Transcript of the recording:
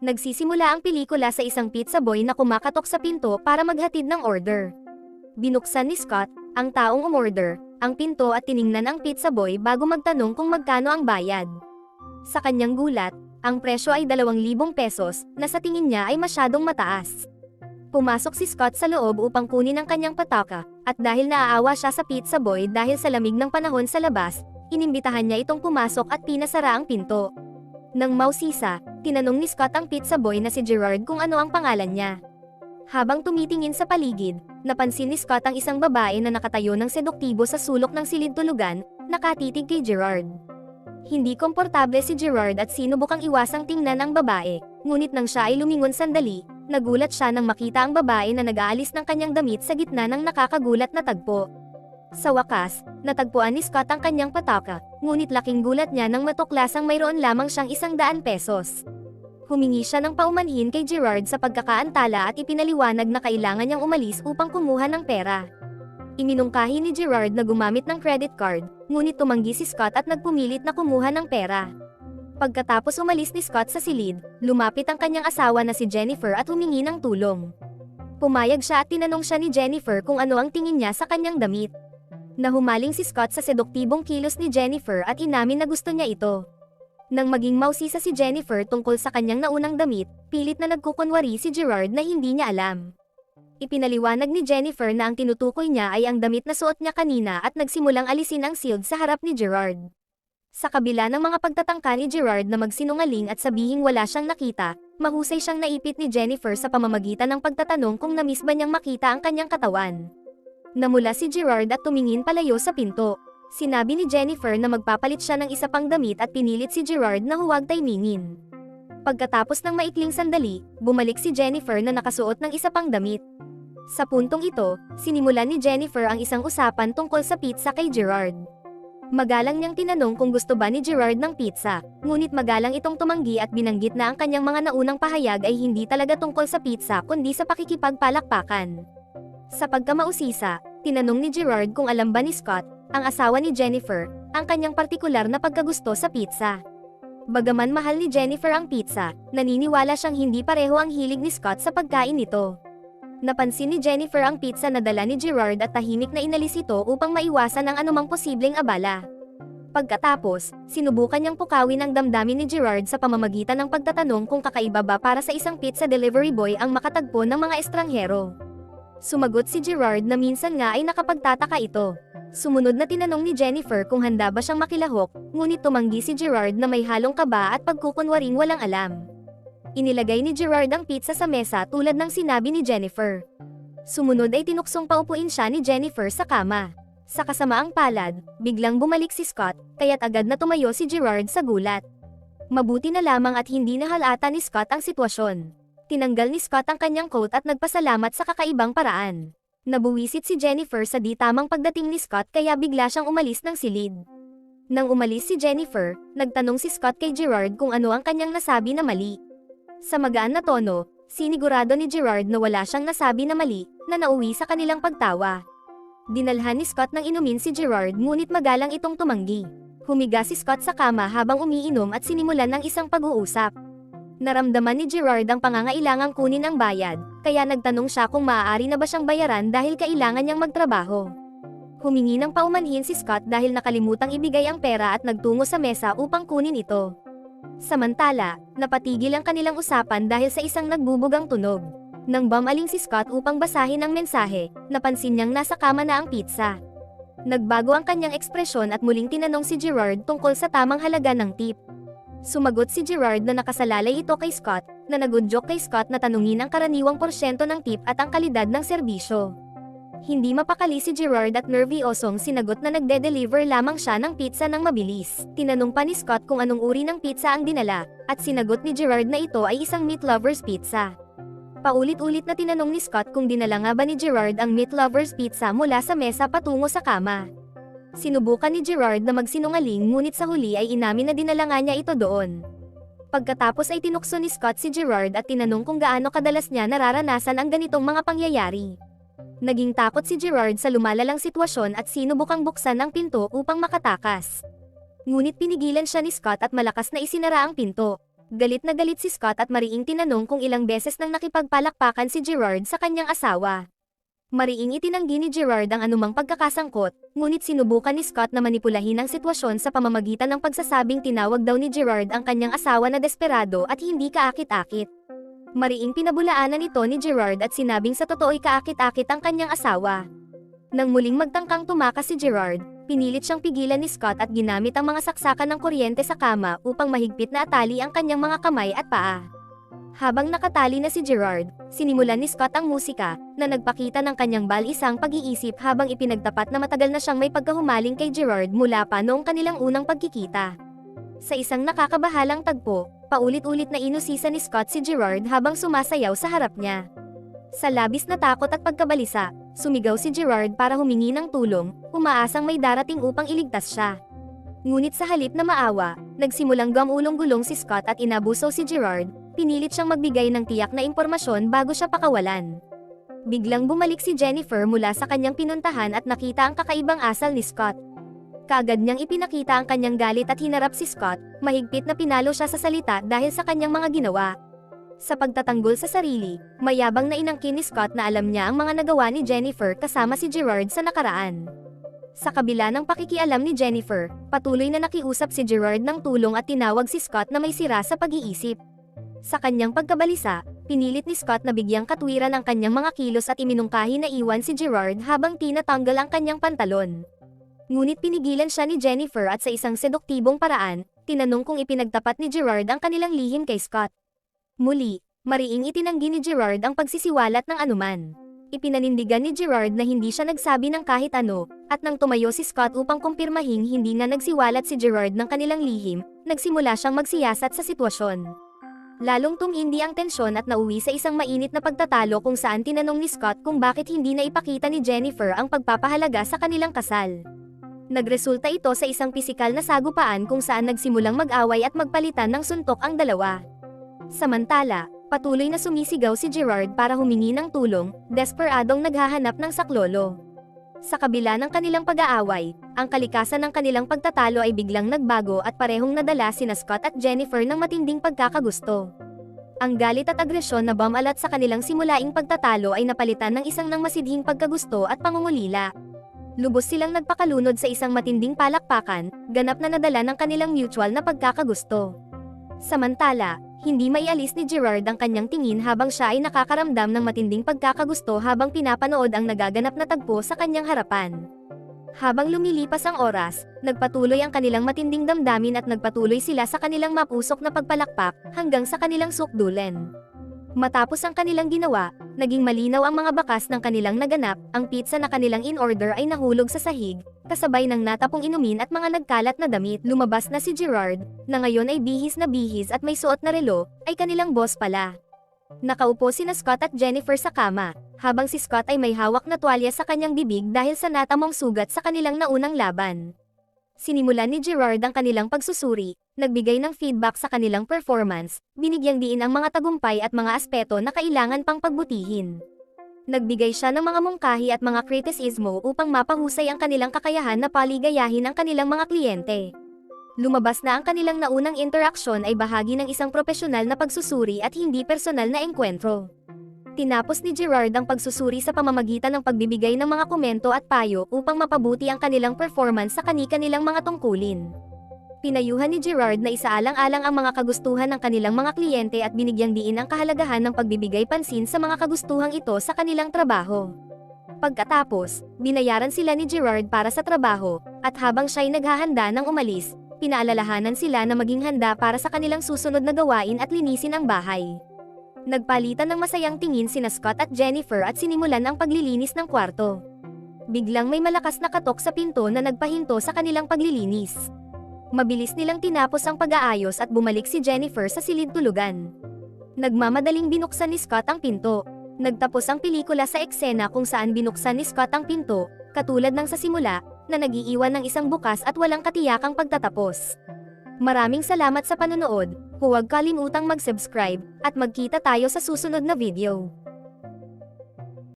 Nagsisimula ang pelikula sa isang pizza boy na kumakatok sa pinto para maghatid ng order. Binuksan ni Scott, ang taong umorder, ang pinto at tiningnan ang pizza boy bago magtanong kung magkano ang bayad. Sa kanyang gulat, ang presyo ay 2,000 pesos, na sa tingin niya ay masyadong mataas. Pumasok si Scott sa loob upang kunin ang kanyang pataka, at dahil naaawa siya sa pizza boy dahil sa lamig ng panahon sa labas, inimbitahan niya itong pumasok at pinasara ang pinto. Nang mausisa, tinanong ni Scott ang pizza boy na si Gerard kung ano ang pangalan niya. Habang tumitingin sa paligid, napansin ni Scott ang isang babae na nakatayo ng seduktibo sa sulok ng silid tulugan, nakatitig kay Gerard. Hindi komportable si Gerard at sinubukang iwasang tingnan ang babae, ngunit nang siya ay lumingon sandali, nagulat siya nang makita ang babae na nag-aalis ng kanyang damit sa gitna ng nakakagulat na tagpo. Sa wakas, natagpuan ni Scott ang kanyang pataka, ngunit laking gulat niya nang matuklasang mayroon lamang siyang isang daan pesos. Humingi siya ng paumanhin kay Gerard sa pagkakaantala at ipinaliwanag na kailangan niyang umalis upang kumuha ng pera. Iminungkahi ni Gerard na gumamit ng credit card, ngunit tumanggi si Scott at nagpumilit na kumuha ng pera. Pagkatapos umalis ni Scott sa silid, lumapit ang kanyang asawa na si Jennifer at humingi ng tulong. Pumayag siya at tinanong siya ni Jennifer kung ano ang tingin niya sa kanyang damit. Nahumaling si Scott sa seduktibong kilos ni Jennifer at inamin na gusto niya ito. Nang maging mausisa si Jennifer tungkol sa kanyang naunang damit, pilit na nagkukunwari si Gerard na hindi niya alam. Ipinaliwanag ni Jennifer na ang tinutukoy niya ay ang damit na suot niya kanina at nagsimulang alisin ang shield sa harap ni Gerard. Sa kabila ng mga pagtatangka ni Gerard na magsinungaling at sabihing wala siyang nakita, mahusay siyang naipit ni Jennifer sa pamamagitan ng pagtatanong kung namiss ba niyang makita ang kanyang katawan. Namula si Gerard at tumingin palayo sa pinto. Sinabi ni Jennifer na magpapalit siya ng isa pang damit at pinilit si Gerard na huwag taymingin. Pagkatapos ng maikling sandali, bumalik si Jennifer na nakasuot ng isa pang damit. Sa puntong ito, sinimulan ni Jennifer ang isang usapan tungkol sa pizza kay Gerard. Magalang niyang tinanong kung gusto ba ni Gerard ng pizza, ngunit magalang itong tumanggi at binanggit na ang kanyang mga naunang pahayag ay hindi talaga tungkol sa pizza kundi sa pakikipagpalakpakan. Sa pagkamausisa, tinanong ni Gerard kung alam ba ni Scott, ang asawa ni Jennifer, ang kanyang partikular na pagkagusto sa pizza. Bagaman mahal ni Jennifer ang pizza, naniniwala siyang hindi pareho ang hilig ni Scott sa pagkain nito. Napansin ni Jennifer ang pizza na dala ni Gerard at tahimik na inalis ito upang maiwasan ang anumang posibleng abala. Pagkatapos, sinubukan niyang pukawin ang damdamin ni Gerard sa pamamagitan ng pagtatanong kung kakaiba ba para sa isang pizza delivery boy ang makatagpo ng mga estranghero. Sumagot si Gerard na minsan nga ay nakapagtataka ito. Sumunod na tinanong ni Jennifer kung handa ba siyang makilahok, ngunit tumanggi si Gerard na may halong kaba at pagkukunwaring walang alam. Inilagay ni Gerard ang pizza sa mesa tulad ng sinabi ni Jennifer. Sumunod ay tinuksong paupuin siya ni Jennifer sa kama. Sa kasamaang palad, biglang bumalik si Scott, kaya't agad na tumayo si Gerard sa gulat. Mabuti na lamang at hindi nahalata ni Scott ang sitwasyon. Tinanggal ni Scott ang kanyang coat at nagpasalamat sa kakaibang paraan. Nabuwisit si Jennifer sa di tamang pagdating ni Scott kaya bigla siyang umalis ng silid. Nang umalis si Jennifer, nagtanong si Scott kay Gerard kung ano ang kanyang nasabi na mali. Sa magaan na tono, sinigurado ni Gerard na wala siyang nasabi na mali, na nauwi sa kanilang pagtawa. Dinalhan ni Scott ng inumin si Gerard ngunit magalang itong tumanggi. Humiga si Scott sa kama habang umiinom at sinimulan ng isang pag-uusap. Naramdaman ni Gerard ang pangangailangang kunin ang bayad, kaya nagtanong siya kung maaari na ba siyang bayaran dahil kailangan niyang magtrabaho. Humingi ng paumanhin si Scott dahil nakalimutang ibigay ang pera at nagtungo sa mesa upang kunin ito. Samantala, napatigil ang kanilang usapan dahil sa isang nagbubugang tunog. Nang bumaling si Scott upang basahin ang mensahe, napansin niyang nasa kama na ang pizza. Nagbago ang kanyang ekspresyon at muling tinanong si Gerard tungkol sa tamang halaga ng tip. Sumagot si Gerard na nakasalalay ito kay Scott, na nagunjok kay Scott na tanungin ang karaniwang porsyento ng tip at ang kalidad ng serbisyo. Hindi mapakali si Gerard at nervyosong sinagot na nagde-deliver lamang siya ng pizza ng mabilis. Tinanong pa ni Scott kung anong uri ng pizza ang dinala, at sinagot ni Gerard na ito ay isang meat lover's pizza. Paulit-ulit na tinanong ni Scott kung dinala nga ba ni Gerard ang meat lover's pizza mula sa mesa patungo sa kama. Sinubukan ni Gerard na magsinungaling ngunit sa huli ay inamin na dinala nga niya ito doon. Pagkatapos ay tinukso ni Scott si Gerard at tinanong kung gaano kadalas niya nararanasan ang ganitong mga pangyayari. Naging takot si Gerard sa lumalalang sitwasyon at sinubukang buksan ang pinto upang makatakas. Ngunit pinigilan siya ni Scott at malakas na isinara ang pinto. Galit na galit si Scott at mariing tinanong kung ilang beses nang nakipagpalakpakan si Gerard sa kanyang asawa. Mariing itinanggi ni Gerard ang anumang pagkakasangkot, ngunit sinubukan ni Scott na manipulahin ang sitwasyon sa pamamagitan ng pagsasabing tinawag daw ni Gerard ang kanyang asawa na desperado at hindi kaakit-akit. Mariing pinabulaanan ito ni Gerard at sinabing sa totoo'y kaakit-akit ang kanyang asawa. Nang muling magtangkang tumakas si Gerard, pinilit siyang pigilan ni Scott at ginamit ang mga saksakan ng kuryente sa kama upang mahigpit na atali ang kanyang mga kamay at paa. Habang nakatali na si Gerard, sinimulan ni Scott ang musika, na nagpakita ng kanyang bal-isang pag-iisip habang ipinagtapat na matagal na siyang may pagkahumaling kay Gerard mula pa noong kanilang unang pagkikita. Sa isang nakakabahalang tagpo, paulit-ulit na inusisa ni Scott si Gerard habang sumasayaw sa harap niya. Sa labis na takot at pagkabalisa, sumigaw si Gerard para humingi ng tulong, umaasang may darating upang iligtas siya. Ngunit sa halip na maawa, nagsimulang gamulong-gulong si Scott at inabuso si Gerard, pinilit siyang magbigay ng tiyak na impormasyon bago siya pakawalan. Biglang bumalik si Jennifer mula sa kanyang pinuntahan at nakita ang kakaibang asal ni Scott. Kaagad niyang ipinakita ang kanyang galit at hinarap si Scott, mahigpit na pinalo siya sa salita dahil sa kanyang mga ginawa. Sa pagtatanggol sa sarili, mayabang na inangkin ni Scott na alam niya ang mga nagawa ni Jennifer kasama si Gerard sa nakaraan. Sa kabila ng pakikialam ni Jennifer, patuloy na nakiusap si Gerard ng tulong at tinawag si Scott na may sira sa pag-iisip. Sa kanyang pagkabalisa, pinilit ni Scott na bigyang katwiran ang kanyang mga kilos at iminungkahi na iwan si Gerard habang tinatanggal ang kanyang pantalon. Ngunit pinigilan siya ni Jennifer at sa isang seduktibong paraan, tinanong kung ipinagtapat ni Gerard ang kanilang lihim kay Scott. Muli, mariing itinanggi ni Gerard ang pagsisiwalat ng anuman. Ipinanindigan ni Gerard na hindi siya nagsabi ng kahit ano, at nang tumayo si Scott upang kumpirmahing hindi na nagsiwalat si Gerard ng kanilang lihim, nagsimula siyang magsiyasat sa sitwasyon. Lalong tumindi ang tensyon at nauwi sa isang mainit na pagtatalo kung saan tinanong ni Scott kung bakit hindi na ipakita ni Jennifer ang pagpapahalaga sa kanilang kasal. Nagresulta ito sa isang pisikal na sagupaan kung saan nagsimulang mag-away at magpalitan ng suntok ang dalawa. Samantala, patuloy na sumisigaw si Gerard para humingi ng tulong, desperadong naghahanap ng saklolo. Sa kabila ng kanilang pag-aaway, ang kalikasan ng kanilang pagtatalo ay biglang nagbago at parehong nadala sina Scott at Jennifer ng matinding pagkakagusto. Ang galit at agresyon na bumalat sa kanilang simulaing pagtatalo ay napalitan ng isang nang masidhing pagkagusto at pangungulila. Lubos silang nagpakalunod sa isang matinding palakpakan, ganap na nadala ng kanilang mutual na pagkakagusto. Samantala, hindi maialis ni Gerard ang kanyang tingin habang siya ay nakakaramdam ng matinding pagkakagusto habang pinapanood ang nagaganap na tagpo sa kanyang harapan. Habang lumilipas ang oras, nagpatuloy ang kanilang matinding damdamin at nagpatuloy sila sa kanilang mapusok na pagpalakpak hanggang sa kanilang sukdulen. Matapos ang kanilang ginawa, naging malinaw ang mga bakas ng kanilang naganap, ang pizza na kanilang in-order ay nahulog sa sahig, kasabay ng natapong inumin at mga nagkalat na damit. Lumabas na si Gerard, na ngayon ay bihis na bihis at may suot na relo, ay kanilang boss pala. Nakaupo sina Scott at Jennifer sa kama, habang si Scott ay may hawak na tuwalya sa kanyang bibig dahil sa natamong sugat sa kanilang naunang laban. Sinimulan ni Gerard ang kanilang pagsusuri, nagbigay ng feedback sa kanilang performance, binigyang diin ang mga tagumpay at mga aspeto na kailangan pang pagbutihin. Nagbigay siya ng mga mungkahi at mga kritisismo upang mapahusay ang kanilang kakayahan na paligayahin ang kanilang mga kliyente. Lumabas na ang kanilang naunang interaksyon ay bahagi ng isang propesyonal na pagsusuri at hindi personal na engkwentro. Tinapos ni Gerard ang pagsusuri sa pamamagitan ng pagbibigay ng mga komento at payo upang mapabuti ang kanilang performance sa kani-kanilang mga tungkulin. Pinayuhan ni Gerard na isaalang-alang ang mga kagustuhan ng kanilang mga kliyente at binigyang diin ang kahalagahan ng pagbibigay pansin sa mga kagustuhang ito sa kanilang trabaho. Pagkatapos, binayaran sila ni Gerard para sa trabaho, at habang siya'y naghahanda ng umalis, pinaalalahanan sila na maging handa para sa kanilang susunod na gawain at linisin ang bahay. Nagpalitan ng masayang tingin sina Scott at Jennifer at sinimulan ang paglilinis ng kwarto. Biglang may malakas na katok sa pinto na nagpahinto sa kanilang paglilinis. Mabilis nilang tinapos ang pag-aayos at bumalik si Jennifer sa silid tulugan. Nagmamadaling binuksan ni Scott ang pinto. Nagtapos ang pelikula sa eksena kung saan binuksan ni Scott ang pinto, katulad ng sa simula, na nagiiwan ng isang bukas at walang katiyakang pagtatapos. Maraming salamat sa panonood, huwag kalimutang mag-subscribe, at magkita tayo sa susunod na video.